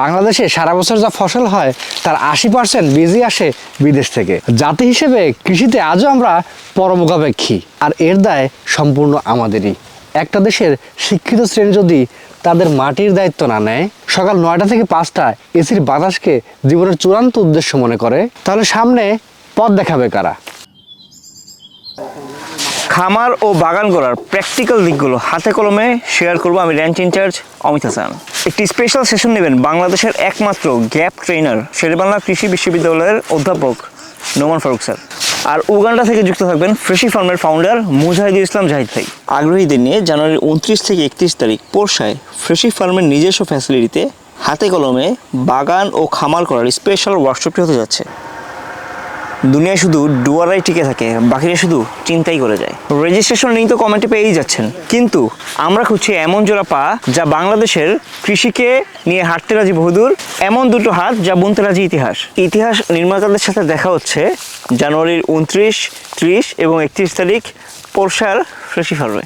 বাংলাদেশে সারা বছর যা ফসল হয়, তার আশি পার্সেন্ট বীজই আসে বিদেশ থেকে। জাতি হিসেবে কৃষিতে আজও আমরা পরমুখাপেক্ষী, আর এর দায় সম্পূর্ণ আমাদেরই। একটা দেশের শিক্ষিত শ্রেণি যদি তাদের মাটির দায়িত্ব না নেয়, সকাল নয়টা থেকে পাঁচটা এসির বাতাসকে জীবনের চূড়ান্ত উদ্দেশ্য মনে করে, তাহলে সামনে পথ দেখাবে কারা? খামার ও বাগান করার প্র্যাকটিক্যাল দিকগুলো হাতে কলমে শেয়ার করব আমি র্যাঞ্চ ইনচার্জ অমিত হাসান। একটি স্পেশাল সেশন নেবেন বাংলাদেশের একমাত্র গ্যাপ ট্রেনার শেরেবাংলা কৃষি বিশ্ববিদ্যালয়ের অধ্যাপক নোমান ফারুক স্যার। আর উগান্ডা থেকে যুক্ত থাকবেন ফ্রেশি ফার্মের ফাউন্ডার মুজাহিদুল ইসলাম জাহিদ ভাই। আগ্রহীদের নিয়ে জানুয়ারির উনত্রিশ থেকে একত্রিশ তারিখ পোরশায় ফ্রেশি ফার্মের নিজস্ব ফ্যাসিলিটিতে হাতে কলমে বাগান ও খামার করার স্পেশাল ওয়ার্কশপটি হতে যাচ্ছে। দুনিয়ায় শুধু ডুয়ারাই টিকে থাকে, বাকিরা শুধু চিন্তাই করে যায়। রেজিস্ট্রেশন লিঙ্ক তো কমেন্টে পেয়েই যাচ্ছেন। কিন্তু আমরা খুঁজছি এমন জোড়া পা যা বাংলাদেশের কৃষিকে নিয়ে হাঁটতে রাজি বহুদূর, এমন দুটো হাত যা বুনতে রাজি ইতিহাস। ইতিহাস নির্মাতাদের সাথে দেখা হচ্ছে জানুয়ারির উনত্রিশ, ত্রিশ এবং একত্রিশ তারিখ, পোরশার ফ্রেশি ফার্মে।